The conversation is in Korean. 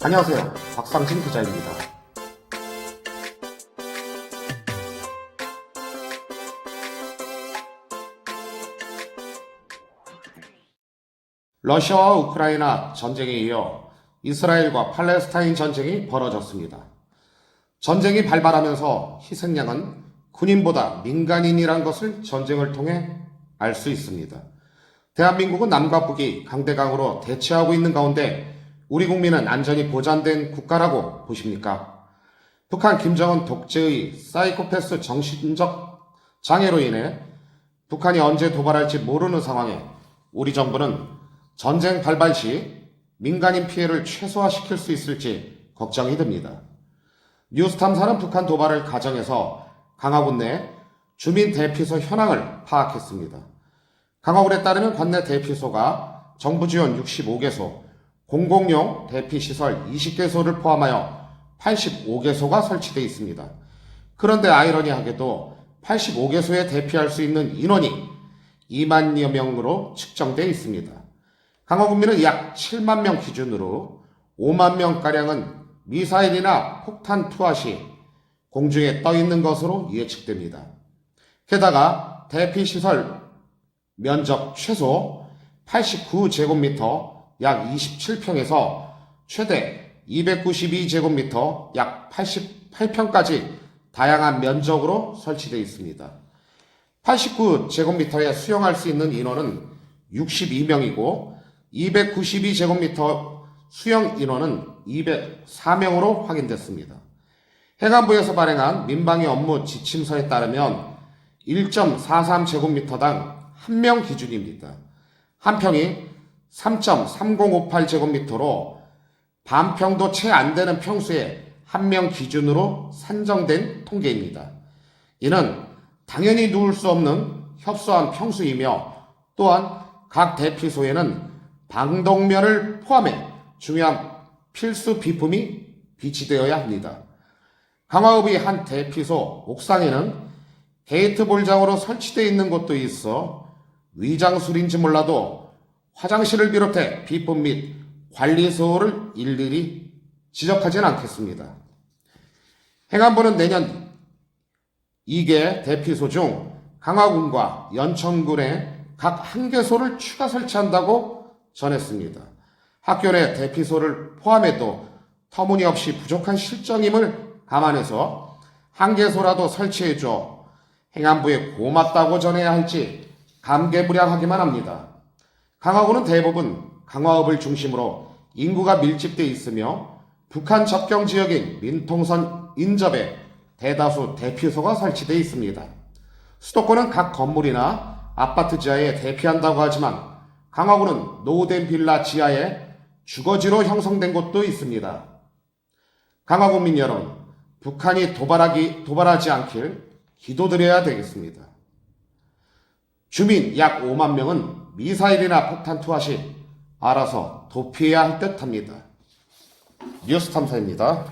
안녕하세요. 박상진 기자입니다. 러시아와 우크라이나 전쟁에 이어 이스라엘과 팔레스타인 전쟁이 벌어졌습니다. 전쟁이 발발하면서 희생양은 군인보다 민간인이란 것을 전쟁을 통해 알 수 있습니다. 대한민국은 남과 북이 강대강으로 대치하고 있는 가운데 우리 국민은 안전이 보장된 국가라고 보십니까? 북한 김정은 독재의 사이코패스 정신적 장애로 인해 북한이 언제 도발할지 모르는 상황에 우리 정부는 전쟁 발발 시 민간인 피해를 최소화시킬 수 있을지 걱정이 듭니다. 뉴스탐사는 북한 도발을 가정해서 강화군 내 주민 대피소 현황을 파악했습니다. 강화군에 따르면 관내 대피소가 정부 지원 65개소, 공공용 대피시설 20개소를 포함하여 85개소가 설치되어 있습니다. 그런데 아이러니하게도 85개소에 대피할 수 있는 인원이 2만여 명으로 측정되어 있습니다. 강화군민은 약 7만 명 기준으로 5만 명가량은 미사일이나 폭탄 투하 시 공중에 떠 있는 것으로 예측됩니다. 게다가 대피시설 면적 최소 89제곱미터 약 27평에서 최대 292제곱미터 약 88평까지 다양한 면적으로 설치되어 있습니다. 89제곱미터에 수용할 수 있는 인원은 62명이고 292제곱미터 수용 인원은 204명으로 확인됐습니다. 해관부에서 발행한 민방위 업무 지침서에 따르면 1.43제곱미터당 1명 기준입니다. 한 평이 3.3058제곱미터로 반평도 채 안 되는 평수에 한명 기준으로 산정된 통계입니다. 이는 당연히 누울 수 없는 협소한 평수이며 또한 각 대피소에는 방독면을 포함해 중요한 필수 비품이 비치되어야 합니다. 강화읍의 한 대피소 옥상에는 게이트 볼장으로 설치되어 있는 곳도 있어 위장술인지 몰라도 화장실을 비롯해 비품 및 관리소를 일일이 지적하진 않겠습니다. 행안부는 내년 2개 대피소 중 강화군과 연천군에 각 한 개소를 추가 설치한다고 전했습니다. 학교 내 대피소를 포함해도 터무니없이 부족한 실정임을 감안해서 한 개소라도 설치해줘 행안부에 고맙다고 전해야 할지 감개무량하기만 합니다. 강화군은 대부분 강화읍을 중심으로 인구가 밀집돼 있으며 북한 접경 지역인 민통선 인접에 대다수 대피소가 설치되어 있습니다. 수도권은 각 건물이나 아파트 지하에 대피한다고 하지만 강화군은 노후된 빌라 지하에 주거지로 형성된 곳도 있습니다. 강화군민 여러분, 북한이 도발하기, 도발하지 않길 기도드려야 되겠습니다. 주민 약 5만 명은 미사일이나 폭탄 투하 시 알아서 도피해야 할 듯 합니다. 뉴스 탐사입니다.